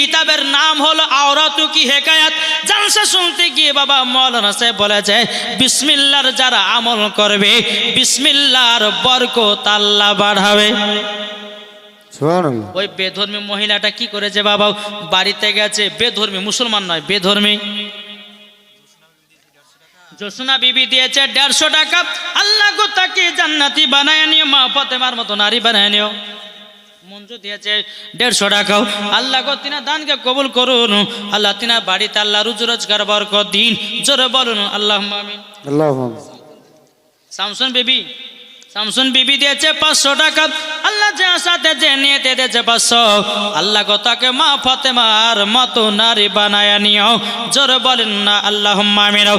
কিতাবের নাম হলো আওরাতু কি হেকায়াত? জালসা শুনতে গিয়ে বাবা মৌলানা সাহেব বলেছে বিসমিল্লার যারা আমল করবে বিসমিল্লার বরকত আল্লাহ বাড়াবে। ওই বেধর্মী মহিলাটা কি করেছে বাবা? বাড়িতে গেছে বেধর্মী মুসলমান নয় বেধর্মী। জোসনা বিবি দিয়েছে দেড়শো টাকা। আল্লাহ গো তাকে জান্নাতি বানায় নিও মা ফতেমার মতো নারী বানায় নিও। মঞ্জু দিয়েছে দেড়শো টাকাও। আল্লাহ গো তিনা দানকে কবুল করুন। আল্লাহ তিনা বাড়িতে আল্লাহ রুজু রোজগার বরকত দিন। জোরে বলুন আল্লাহ আমিন। আল্লাহুম্মা সামসুন বিবি সামসুন বিবি দিয়েছে পাঁচশো টাকা। আল্লাহ যা সাথে যে নিয়ে দিয়েছে পাঁচশো। আল্লাহ গো তাকে মা ফতেমার মতো নারী বানায় নিও। জোরে বলেন না আল্লাহ মামিনাও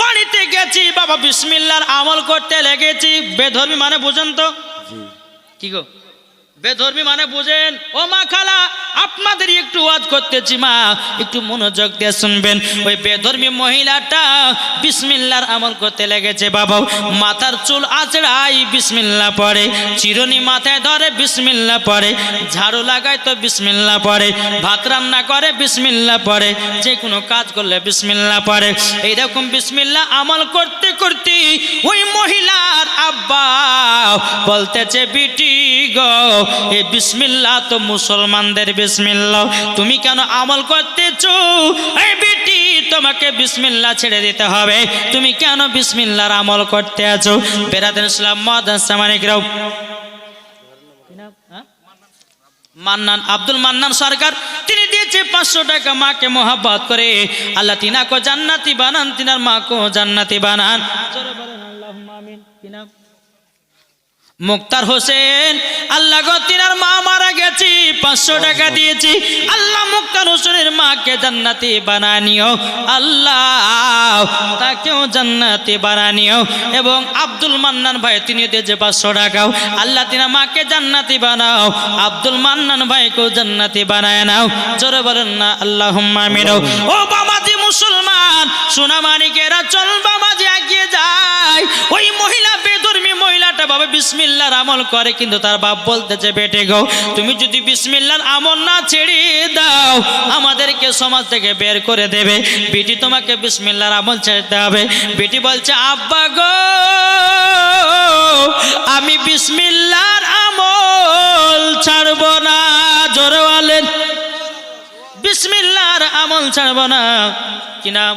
বাড়িতে গেছি বাবা বিসমিল্লার আমল করতে লেগেছি। বেধর্মী মানে বুঝেন তো। কি গো বেধর্মী মানে বুঝেন, ও মা খালা আপনাদের একটু ওয়াজ করতেছি মা, একটু মনোযোগ দিয়ে শুনবেন। ওই বেধর্মী মহিলাটা বিসমিল্লার আমল করতে লেগেছে, বাবা, মাথার চুল আচড়াই বিসমিল্লা পড়ে চিরনি মাথায় ধরে বিসমিল্লা পড়ে ঝাড়ু লাগায় তো বিসমিল্লা পড়ে ভাত রান্না করে বিসমিল্লা পড়ে যে কোনো কাজ করলে বিসমিল্লা পড়ে এইরকম বিসমিল্লা আমল করতে করতে ওই মহিলার আব্বা বলতেছে, বিটি গো এই বিসমিল্লা তো মুসলমানদের বিসমিল্লা তুমি কেন আমল করতেছো? এই বিটি, তোমাকে বিসমিল্লা ছেড়ে দিতে হবে। তুমি কেন বিসমিল্লার আমল করতে আছো? বেরাদের ইসলাম মহাদান সামানিকরাও মান্নান, আব্দুল মান্নান সরকার, তিনি দিয়েছে পাঁচশো টাকা মাকে মোহাব্বত করে। আল্লাহ তিনাকো জান্নাতি বানান, তিনার মাকেও জান্নাতি বানান। আমিন। মুক্তার হোসেন আল্লাহ গো তিনার মা মারা গেছি পাঁচশো টাকা দিয়েছি। আল্লাহ মুক্তার হোসেনের মাকে জান্নাতি বানানিও আল্লাহ তাকেও জান্নাতি বানানিও এবং আব্দুল মান্নান ভাই তিনি দিয়েছে পাঁচশো টাকাও। আল্লাহ তিনার মাকে জান্নাতি বানাও। আব্দুল মান্নান ভাইকেও জান্নাতি বানায় নাও। জোরে বলেন না আল্লাহ মামিনও ও বাবাজি মুসলমান সোনা মানিকেরা চল বাবাজি এগিয়ে যায়। ওই মহিলা বেধর্মী বাবা বিসমিল্লার আমল করে, কিন্তু তার বাপ বলতেছে বেটে গো, তুমি যদি বিসমিল্লার আমল না ছেড়ে দাও, আমাদেরকে সমাজ থেকে বের করে দেবে। বেটি তোমাকে বিসমিল্লার আমল ছেড়তে হবে। বেটি বলছে, আব্বা গো, আমি বিসমিল্লার আমল ছাড়বো না। জোরে বলেন। বিসমিল্লার আমল ছাড়বো না। কি নাম?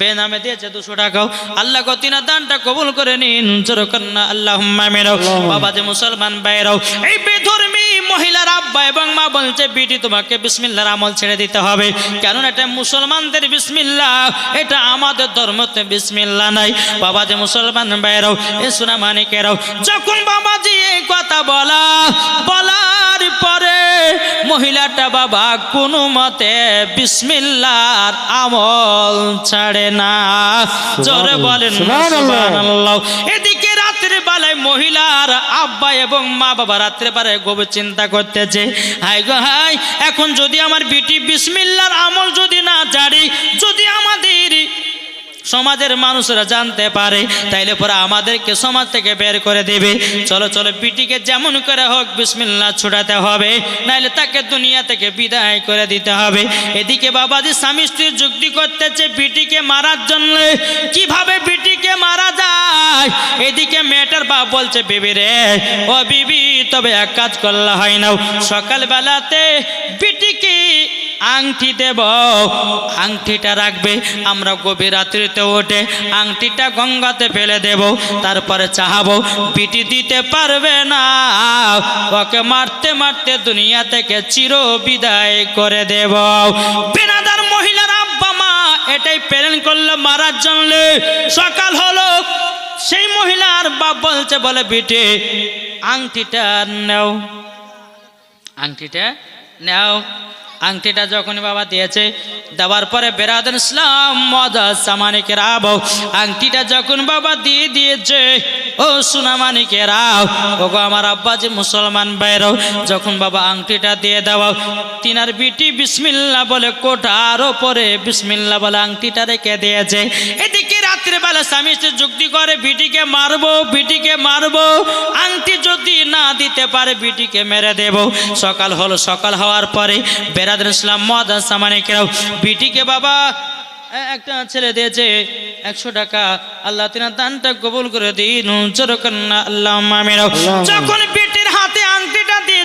বেনামে দিয়েছে দুশো টাকাও। আল্লাহ গতিনা দানটা কবুল করে নিন। জোরকন্না আল্লাহ মেরাও বাবা যে মুসলমান বাইরাও এই বেধর্মী মহিলার আব্বা এবং মা বলছে বিটি তোমাকে বিসমিল্লার আমল ছেড়ে দিতে হবে। কেন এটা মুসলমানদের বিসমিল্লা। এটা আমাদের ধর্মতে বিসমিল্লা নাই। বাবা যে মুসলমান বাইরাও এ সোনা মানিকেরাও যখন বাবাজি এই কথা বলা মহিলাটা বাবা কোনো মতে বিসমিল্লার আমল ছাড়ে না। জোরে বলেন। এদিকে রাত্রে বেলায় মহিলার আব্বা এবং মা বাবা রাত্রে বেলায় গভীর চিন্তা করতেছে। হাই গো হাই এখন যদি আমার বিটি বিসমিল্লার আমল যদি না জারি যদি আমাদের সমাজের মানুষরা জানতে পারে, তাইলে পরে আমাদেরকে সমাজ থেকে বের করে দেবে। চলো চলো, পিটিকে যেমন করে হোক বিসমিল্লা ছুটাতে হবে, নাইলে তাকে দুনিয়া থেকে বিদায় করে দিতে হবে। এদিকে বাবাজি স্বামী স্ত্রীর যুক্তি করতেছে বিটিকে মারার জন্য, কীভাবে বিটিকে মারা যায়? এদিকে মেয়েটার বাপ বলছে, বিবি রে, ও বিবি, তবে এক কাজ করলে হয় না। সকালবেলাতে বিটিকে আংটি দেব আংটিটা রাখবে, আমরা গভীর রাত্রিতে ওঠে, আংটিটা গঙ্গাতে ফেলে দেব, তারপরে চাহাবো, পিটি দিতে পারবে না। ওকে মারতে মারতে দুনিয়া থেকে চির বিদায় করে দেব। বেনাদার মহিলার আব্বা মা এটাই প্রেরণ করল, মারার জন্য। সকাল হলো, সেই মহিলার বাপ বলছে, বলে বিটে আংটিটা নেও। আংটিটা নাও। আংটিটা যখন বাবা দিয়েছে, দেওয়ার পরে বেরাদন ইসলাম, মদা, সামানিকের আব আংটিটা যখন বাবা দিয়ে দিয়েছে, ও সুনামানিকের আও ও গো আমার আব্বা যে মুসলমান বাইরও, যখন বাবা আংটিটা দিয়ে দেওয়া, তিনার বিটি বিসমিল্লা বলে কোটার ওপরে বিসমিল্লা বলে আংটিটা রেখে দিয়েছে। এদিকে রাত রাত্রে বেলা স্বামী স্ত্রী যুক্তি করে বিটিকে মারবো বিটিকে মারবো আংটি যদি না দিতে পারে বিটিকে মেরে দেব। সকাল হলো সকাল হওয়ার পরে বেরাদের ইসলাম মদ সামানিকেরাও বিটিকে বাবা একটা ছেলে দিয়েছে একশো টাকা আল্লাহ তিনা দানটা কবুল করে দিন যখন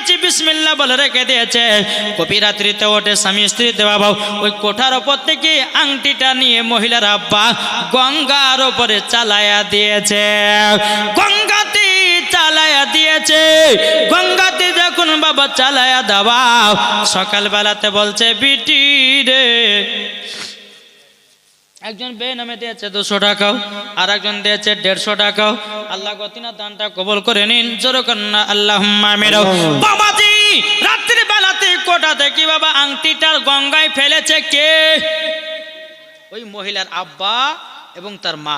দিয়েছে বিসমিল্লাহ বলে রেখে দিয়েছে। কবি রাত্রিতে ওঠে, স্বামী স্ত্রী দেওয়া বাবু ওই কোঠার ওপর থেকে আংটিটা নিয়ে মহিলার আব্বা গঙ্গার ওপরে চালায়া দিয়েছে। গঙ্গাতে চালায়া দিয়েছে। গঙ্গাতে যখন বাবা চালায়া দেওয়া সকালবেলাতে বলছে, বিটি রে। একজন বে নামে দিয়েছে দুশো টাকাও আর একজন দিয়েছে দেড়শো টাকাও। আল্লাহ গতিনা দানটা কবল করে নিন। জোরো কন্যা আল্লাহ বাবাজি রাত্রি বেলাতে কোটা দেখি বাবা আংটিটার গঙ্গায় ফেলেছে কে? ওই মহিলার আব্বা এবং তার মা।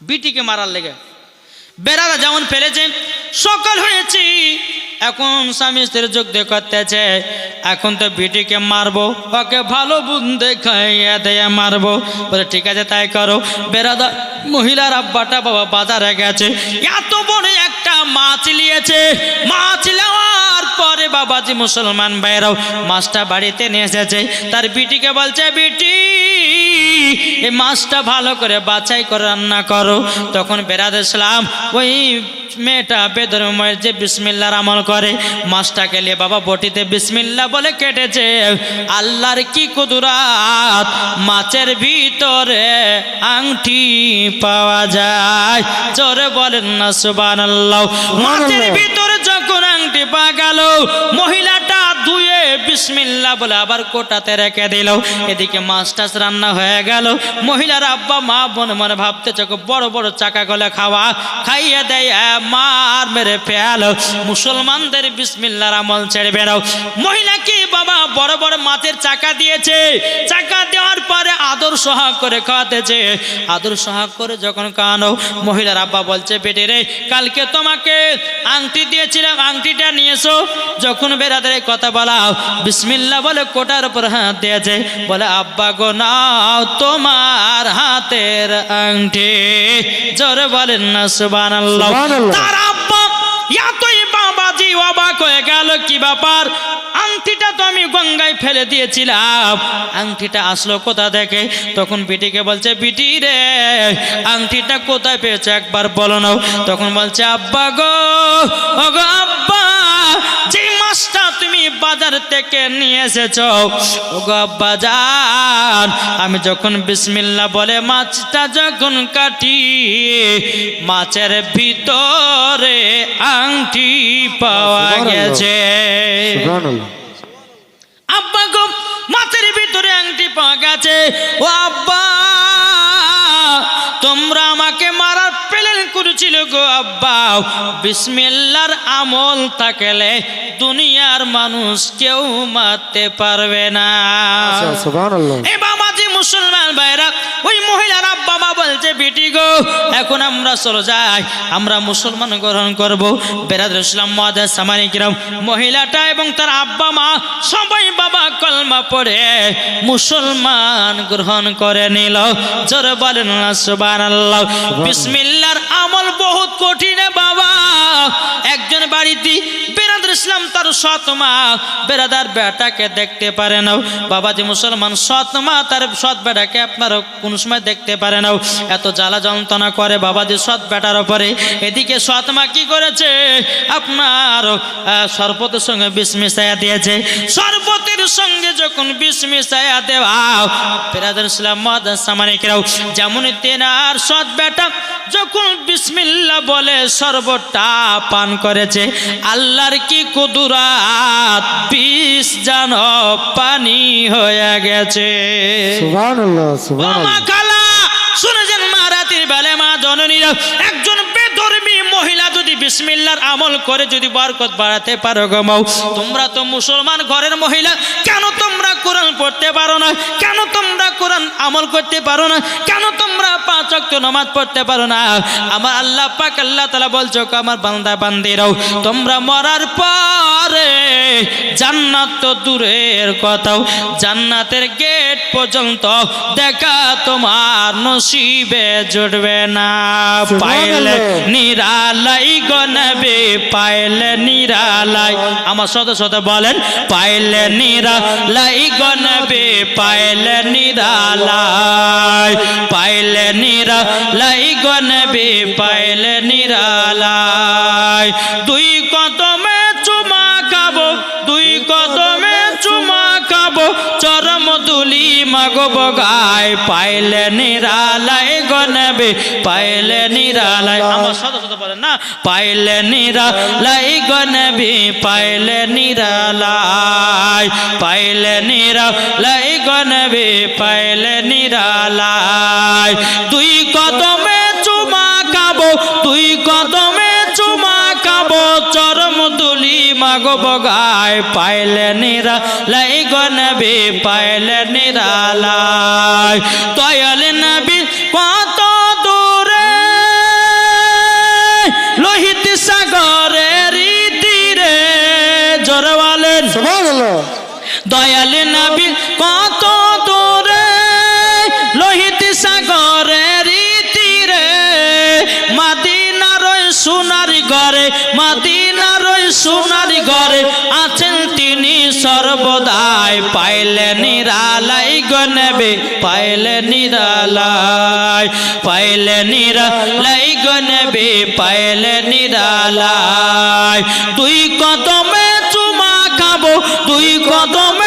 বিটিকে মারার লেগে। বেড়ারা যেমন ফেলেছে সকাল হয়েছি। এখন স্বামী স্ত্রীর যোগ দিয়ে করতেছে। এখন তো বিটিকে মারবো, ওকে ভালো খাইয়ে দিয়ে মারবো। বলে, ঠিক আছে, তাই করো। বেড়াদা মহিলার আব্বাটা বাবা বাজারে গেছে। এত বড় একটা মাছ নিয়েছে। মাছ নেওয়ার পরে বাবাজি মুসলমান ভাইরাও মাছটা বাড়িতে নিয়ে এসেছে। তার বিটিকে বলছে, বিটি এই মাছটা ভালো করে বাছাই করে রান্না করো। তখন বেরাদ ইসলাম ওই মেয়েটা বেদরময়ের যে বিসমিল্লার আমল করে মাছটাকে নিয়ে বাবা বটিতে বিসমিল্লা বলে কেটেছে। আল্লাহর কি কুদুরাত মাছের ভিতরে আংটি পাওয়া যায়। জোরে বলেন না সুবান মাছের ভিতরে যখন আংটি পা গেল মহিলাটা ধুয়ে বিসমিল্লা বলে আবার কোটাতে রেখে দিল। এদিকে মাছ টাছ রান্না হয়ে গেল। মহিলার আব্বা মা মনে মনে ভাবতে চোখ বড় বড় চাকা গলে খাওয়া খাইয়ে দেয় এ, মার মেরে ফেল। মুসলমানদের বিসমিল্লার আমল ছেড়ে বেরাও মহিলা কি বাবা বড় বড় মাছের চাকা দিয়েছে? চাকা দেওয়ার পরে আদর সোহাগ করে খাওয়াতেছে। আদর সোহাগ করে যখন কানো মহিলার আব্বা বলছে বেটে রে কালকে তোমাকে আংটি দিয়েছিলাম আংটিটা নিয়েছো? যখন বেরাদের কথা বলা বিসমিল্লা বলে কোটার উপর হাত দিয়েছে। বলে আব্বা গো নাও তোমার হাতের আংটি। জোরে বলেন না সুবান সুবহানাল্লাহ। তার আব্বা এতই বাবাজি অবাক হয়ে গেল কি ব্যাপার? আংটিটা তো আমি গঙ্গায় ফেলে দিয়েছিলাম। আংটিটা আসলো কোথা থেকে? তখন বিটিকে বলছে বিটি রে আংটিটা কোথায় পেয়েছে? একবার বলো নাও। তখন বলছে আব্বা গো ও গো বাজার থেকে নিয়ে এসেছ? আব্বা আমি যখন বিসমিল্লা বলে মাছটা যখন কাটি মাছের ভিতরে আংটি পাওয়া গেছে। আব্বা গো মাছের ভিতরে আংটি পাওয়া গেছে। ও আব্বা তোমরা আমাকে মারার করেছিল গো আব্বা। বিসমিল্লার আমল থাকলে দুনিয়ার মানুষ কেউ মারতে পারবে না। আচ্ছা এ মুসলমান গো। এখন আমরা চলো যাই। আমরা মুসলমান গ্রহণ করব। বেরাদ ইসলাম মহাদাস সামানিকরাম মহিলাটা এবং তার আব্বা মা সবাই বাবা কলমা পড়ে। মুসলমান গ্রহণ করে নিল। জোরে বলেন বিসমিল্লাহর আমল বহুত কঠিন বাবা। একজন বাড়িতে ইসলাম তার সৎ মা বেড়াদার বেটাকে দেখতে পারে না বাবাজি মুসলমান সৎ মা তার সৎ বেটাকে আপনারও কোন সময় দেখতে পারে না এত জ্বালা যন্ত্রণা করে বাবাজি সৎ বেটার ওপরে এদিকে সৎ মা কি করেছে? আপনার সর্বতের সঙ্গে বিষ মিশাইয়া দিয়েছে। শরবতের সঙ্গে যখন বিষ মিশাইয়া দেওয়া বেরাদার ইসলাম মদ সামানিকরাও যেমন তেনার সৎ বেটা যখন বিসমিল্লা বলে সর্বটা পান করেছে আল্লাহর কি কুদুরাত? বিষ যেন পানি হয়ে গেছে। খালা শুনেছেন মা রাতের বেলে মা জননীরা বিসমিল্লার আমল করে যদি বরকত বাড়াতে পারো গমাও মাও তোমরা তো মুসলমান ঘরের মহিলা, কেন তোমরা কোরআন পড়তে পারো না? কেন তোমরা কোরআন আমল করতে পারো না? কেন তোমরা পাঁচ অক্ত নমাজ পড়তে পারো না? আমার আল্লাহ পাক আল্লাহ তালা বলছো আমার বান্দা, বান্দিরাও, তোমরা মরার পর রে জান্নাত তো দূরের কথাও জান্নাতের গেট পর্যন্ত দেখা তোমার নসিবে জুড়বে না। পাইলে নিরালাই গনবে পাইলে নিরালাই। আমার শত শত বলেন পাইলে নিরালাই গনবে পাইলে নিরালাই। পাইলে নিরালাই গনবে পাইলে নিরালাই। দুই কদমে দুলি বগাই পাইলে নিরালাই গনবে পাইলে নিরালাই আমার সদ সদ বলেন না, পাইলে নিরালাই গনবে পাইলে নিরালাই পাইলে নিরালাই গনবে পাইলে নিরালাই দুই কদমে মাগো বগায় পাইলে নিরা লাই গনবি পাইলে নিরালাই দয়াল নবী কত দূরে লোহিত সাগরে তীরে জোরে বলেন সুবহানাল্লাহ। দয়াল নবী কত সোনার ঘরে আছেন তিনি সর্বদাই। পাইলে নিরালাই গনবে পাইলে নিরালাই পাইলে নিরালাই গনবে পাইলে নিরালাই তুই কদমে চুমা খাব তুই কদমে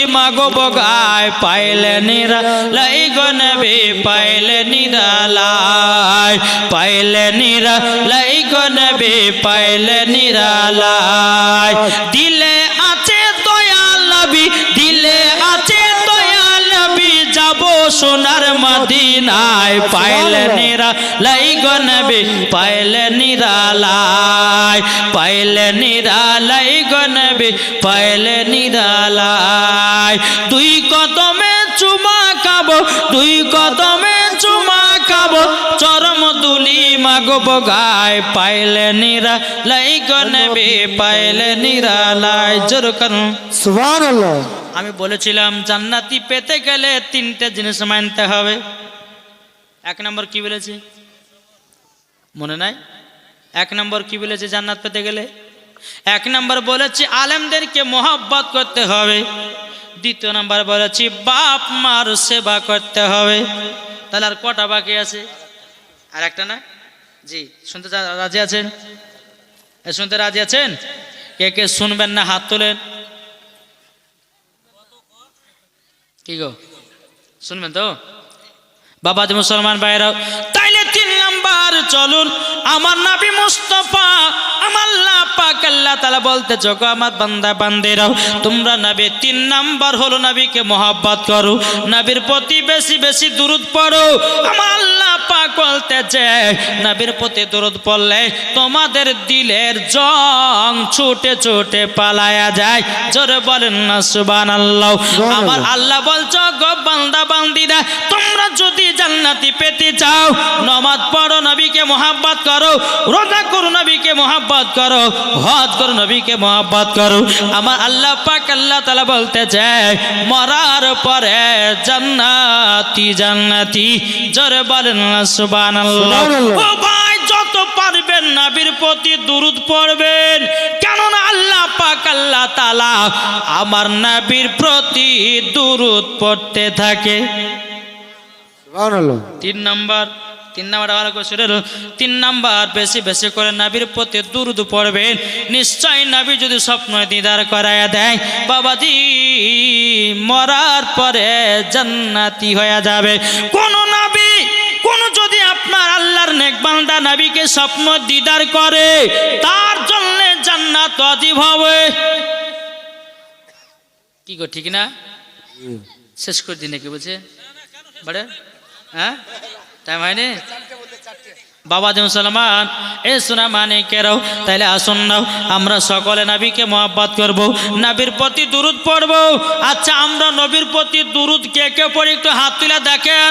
দুলি মাগো বগায় পাইলে নিরা লাই গনবে পাইলে নিরালায় পাইলে নিরা লাই গনবে পাইলে নিরালায় দিলে সোনার মদিনায় পাইলে নিরা লাই গনবে পাইলে নিরালায় পাইলে নিরালাই গনবে পাইলে নিরালায় তুই কদমে চুমা খাব তুই কদমে চুমা খাব চরম দুলি মাগো বগায় পাইলে নিরালাই গনবে পাইলে নিরালাই জোর করুন সুবহানাল্লাহ। আমি বলেছিলাম জান্নাতি পেতে গেলে তিনটে জিনিস মানতে হবে। এক নম্বর কি বলেছি? মনে নাই? এক নম্বর কি বলেছে জান্নাত পেতে গেলে? এক নম্বর বলেছি আলেমদেরকে মোহাব্বত করতে হবে। দ্বিতীয় নম্বর বলেছি বাপ মার সেবা করতে হবে। তাহলে আর কটা বাকি আছে? আর একটা না? জি, শুনতে রাজি আছেন? শুনতে রাজি আছেন? কে কে শুনবেন না, হাত তোলেন। কি গো? শুনবেন তো? বাবা যে মুসলমান ভাইরাও তাইলে তিন নাম্বার চলুন। আমার নাবি মুস্তফা, আমার পাক আল্লাহ তাআলা বলতে চোখো আমার বান্দা, বান্দেরাও, তোমরা নবী, তিন নাম্বার হলো নবীকে মহব্বত করো। নবীর প্রতি বেশি বেশি দুরুদ পড়ো। আমার আল্লাহ পাক বলতেছে নবীর প্রতি দুরুদ পড়লে তোমাদের দিলের জং ছুটে ছুটে পালায়া যায়। জোরে বলেন না সুবহানাল্লাহ। আমার আল্লাহ বলছো গো বান্দা বান্দিরা তোমরা যদি জান্নাতি পেতে চাও নমাজ পড়ো নবীকে মোহাব্বত করো রোজা করো নবীকে মোহাব্বত করো হজ করো নবীকে মোহাব্বত করো। আমার আল্লাহ পাক আল্লাহ তাআলা বলতে চায় মরার পরে জান্নাতি জান্নাতি। জোরে বলেন না ভাই যত পারবেন নবীর প্রতি দুরুদ পড়বেন। কেননা আল্লাহ পাক আল্লাহ তাআলা আমার নবীর প্রতি দুরুদ পড়তে থাকে। তিন নাম্বার তিন নাম্বার ভালো করে তিন নাম্বার বেশি বেশি করে নাবির প্রতি দুরুদ পড়বেন। নিশ্চয় নাবি যদি স্বপ্ন দিদার করায়া দেয় বাবাজি মরার পরে জান্নাতি হয়ে যাবে। কোন আল্লাহর নেক বান্দা নাবিকে স্বপ্ন দিদার করে, তার জন্য জান্নাত অজীব হবে। কি গো, ঠিক না? শেষ করে দিন নাকি বলছে? বড়ে হ্যাঁ? টাইম হয়নি? বাবা যে মুসলমান এ সোনা মানে কেরাও তাইলে আসুন নাও, আমরা সকলে নাবিকে মহাব্বত করব, নাবির প্রতি দুরুদ পড়ব। আচ্ছা আমরা নবীর প্রতি দুরুদ কে কে পড়ি একটু হাত তুলে দেখেন।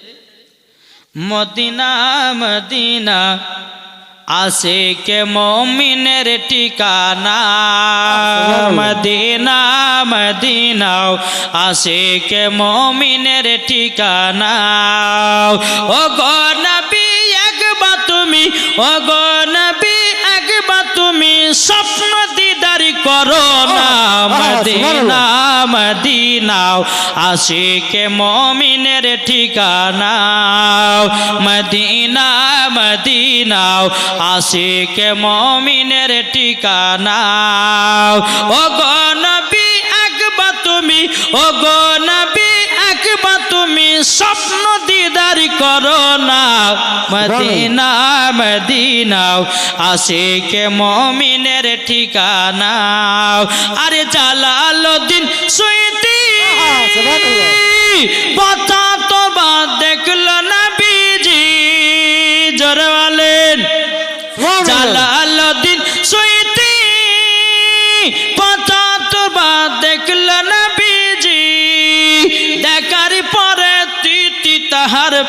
Medina Medina. আসে কে মমিনের ঠিকানা? মদিনা মদিনাও। আসে কে মমিনের ঠিকানা? ও গো নবী একবার তুমি ও গো নবী একবার তুমি স্বপ্ন করো না মদিনা মদিনাও। আশিকে মমিনের ঠিকানা মদিনা মদিনাও। আশিকে মমিনের ঠিকানা ও গো নবী একবার তুমি ও গো নবী একবার তুমি স্বপ্ন দিদারি করো না মদিনা মদিনাও। আশিকে মমিনের ঠিকানা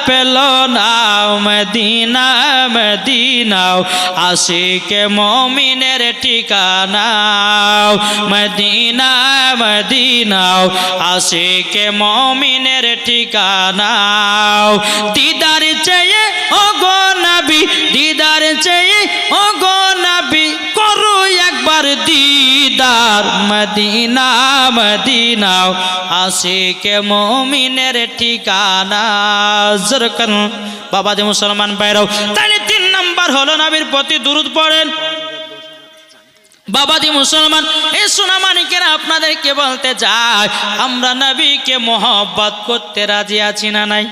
পেল না মদিনা, মদিনাও। আশিকে মমিনের ঠিকানাও মদিনা, মদিনাও। আশিকে মমিনের ঠিকানাও দিদার চেয়ে ও মদিনা মদিনাও আশিকে মমিনের ঠিকানা? জরকন বাবা যে মুসলমান বাইরাও তাহলে তিন নাম্বার হলো নবীর প্রতি দুরুদ পড়েন। বাবাজি মুসলমান এই সোনামানিকেরা আপনাদেরকে বলতে চাই আমরা নবীকে মোহব্বত করতে রাজি আছি না নাই?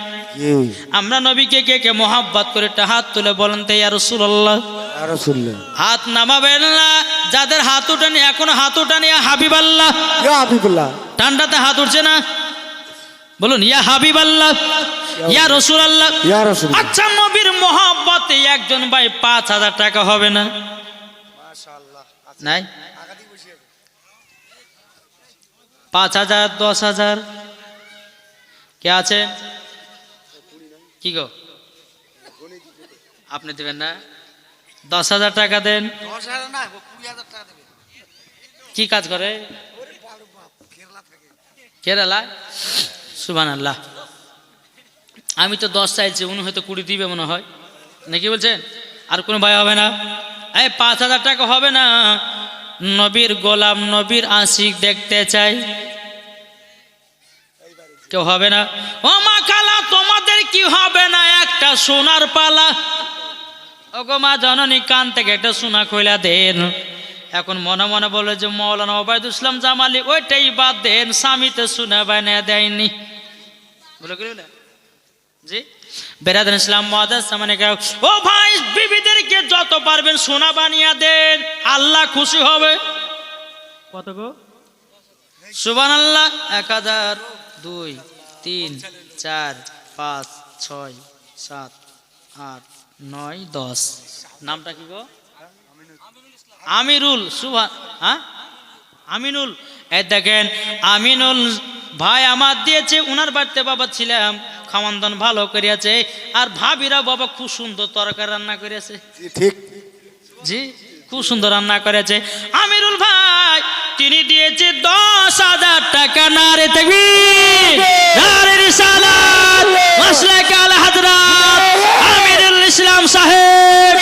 আমরা নবীকে কে কে মোহাব্বত করে একটা হাত তুলে বলেন তো ইয়া রাসূলুল্লাহ ইয়া রাসূলুল্লাহ। হাত নামাবেন না যাদের হাত উঠানি এখনও হাত উঠানি হাবিব আল্লাহ হাবিবুল্লাহ। ঠান্ডাতে হাত উঠছে না? বলুন ইয়া হাবিব আল্লাহ ইয়া রসুল আল্লাহ আচ্ছা নবীর মোহাব্বতে একজন ভাই পাঁচ হাজার টাকা হবে না? নাই? পাঁচ হাজার দশ হাজার। কে আছে? কি গো? আপনি দেবেন না? দশ হাজার টাকা দেন। কি কাজ করে? কেরালা সুবান আল্লাহ আমি তো দশ চাইছি উনি হয়তো কুড়ি দিবে মনে হয়। নাকি বলছেন? আর কোনো ভাই হবে না? এই পাঁচ হাজার টাকা হবে না। নবীর গোলাম নবীর আশিক দেখতে চাই। কেউ হবে না? ও মা কালা তোমাদের কি হবে না? একটা সোনার পালা। ওগো মা জননী কান থেকে একটা সোনা খোলা দেন। এখন মনে মনে বলে যে মৌলানা ওবায়দুল ইসলাম জামালি ওইটাই বাদ দেন স্বামীতে সোনা বানিয়ে দেয়নি। বলে কি বলে? জি? বেরাদান ইসলাম কেউ ও ভাই বিবিদেরকে যত পারবেন সোনা বানিয়ে দেন আল্লাহ খুশি হবে। কত গো? সুবান আল্লাহ এক হাজার দুই তিন চার পাঁচ ছয় সাত আট নয় দশ। নামটা কি গো? আমিরুল সুভা হ্যাঁ? আমিনুল। এই দেখেন আমিনুল ভাই আমার দিয়েছে উনার বাড়িতে বাবা ছিলাম খাওয়ান ভালো করিয়াছে আর ভাবিরা বাবা খুব সুন্দর তরকারি রান্না করিয়াছে। ঠিক। জি? খুব সুন্দর রান্না করেছে। আমিরুল ভাই তিনি দিয়েছে দশ হাজার টাকা নারে হাজরাত আমিরুল ইসলাম সাহেব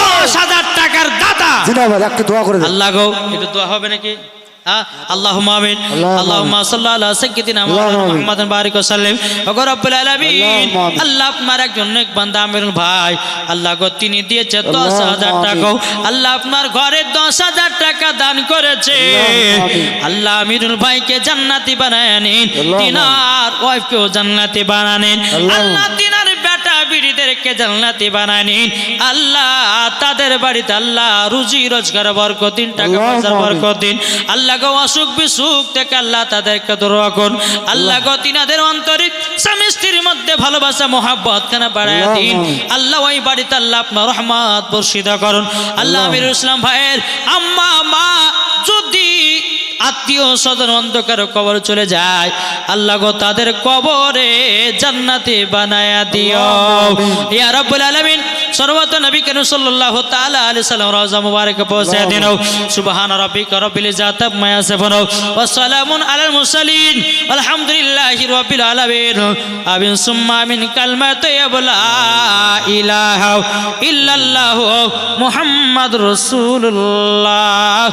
দশ হাজার টাকার দাতা। আল্লাহ গো একটু দোয়া হবে নাকি? আল্লাহ ওগো রব্বুল আলামিন। আপনার একজন নেক বান্দা আমিরুল ভাই। আল্লাহ গো তিনি দিয়েছে দশ আল্লাহুম্মা হাজার আমিন। টাকা আল্লাহ আপনার ঘরে দশ হাজার টাকা দান করেছে। আল্লাহ আমিরুল ভাইকে জান্নাতি বানায় নিন আল্লাহুম্মা তিনার ওয়াইফকেও জান্নাতি বানানেন। আল্লাহ তিনার ছেলেকে জান্নাতি বানায় নিন আল্লাহ তাদের বাড়িতে আল্লাহ রুজি রোজগার বরকত দিন টাকা পয়সার আমিন। বরকত দিন আল্লাহ গো অসুখ বিসুখ থেকে আল্লাহ তাদেরকে দূর রাখুন। আল্লাহ গো তিনাদের অন্তরে স্বামী স্ত্রীর মধ্যে ভালোবাসা মোহাব্বত খানা বাড়ায় দিন? আল্লাহ ওই বাড়িতে আল্লাহ আপনার রহমত বর্ষিত করুন। আল্লাহ আমির ইসলাম ভাইয়ের আম্মা মা যদি আত্মীয় স্বজন অন্ধকার কবর চলে যায়। আল্লাহ গো তাদের কবরে জান্নাতে বানায়া দিও। ইয়া রাব্বুল আলামিন সর্বত নবী কেন সাল্লাল্লাহু তাআলা আলাইহি সাল্লাম রওজা মুবারক পৌঁছে দিন। সুবহান রাব্বিকা রাব্বিল ইজ্জাতি আম্মা ইয়াসিফুন। ওয়া সালামুন আলাল মুরসালিন। আলহামদুলিল্লাহি রাব্বিল আলামিন। আমিন সুম্মা আমিন কালমাত ইয়াবলা ইলাহা ইল্লাল্লাহু মুহাম্মাদুর রাসূলুল্লাহ।